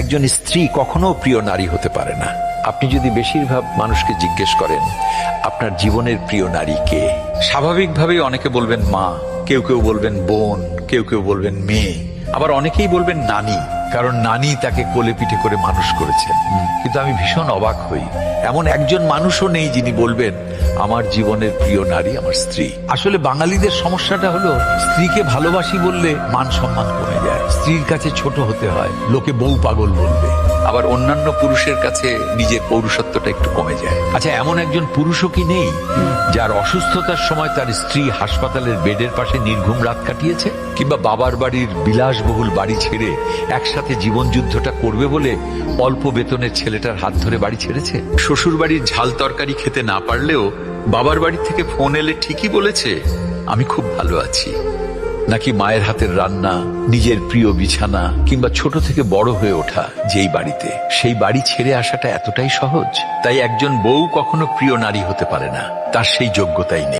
একজন স্ত্রী কখনো প্রিয় নারী হতে পারে না। আপনি যদি বেশিরভাগ মানুষকে জিজ্ঞেস করেন, আপনার জীবনের প্রিয় নারী কে? স্বাভাবিকভাবেই অনেকে বলবেন মা, কেউ কেউ বলবেন বোন, কেউ কেউ বলবেন মেয়ে, আবার অনেকেই বলবেন নানি, কারণ নানি তাকে কোলে পিঠে করে মানুষ করেছেন কিন্তু আমি ভীষণ অবাক হই। এমন একজন মানুষও নেই যিনি বলবেন, আমার জীবনের প্রিয় নারী আমার স্ত্রী। আসলে বাঙালিদের সমস্যাটা হলো, স্ত্রীকে ভালোবাসি বললে মান সম্মান কমে যায়। স্ত্রীর কাছে ছোট হতে হয়। লোকে বউ পাগল বলবে। আবার অন্যান্য পুরুষের কাছে নিজের পৌরুষত্বটা একটু কমে যায়। আচ্ছা এমন একজন পুরুষও কি নেই যার অসুস্থতার সময় তার স্ত্রী হাসপাতালের বেডের পাশে নির্ঘুম রাত কাটিয়েছে? কিংবা বাবার বাড়ির বিলাসবহুল বাড়ি ছেড়ে একসাথে জীবন যুদ্ধটা করবে বলে অল্প বেতনের ছেলেটার হাত ধরে বাড়ি ছেড়েছে? শ্বশুর বাড়ির ঝাল তরকারি খেতে না পারলেও বাবার বাড়ি থেকে ফোন এলে ঠিকই বলেছে আমি খুব ভালো আছি। নাকি মায়ের হাতের রান্না, নিজের প্রিয় বিছানা, কিংবা ছোট থেকে বড় হয়ে ওঠা যেই বাড়িতে? সেই বাড়ি ছেড়ে আসাটা এতটাই সহজ? তাই একজন বউ কখনো প্রিয় নারী হতে পারে না। তার সেই যোগ্যতাই নেই।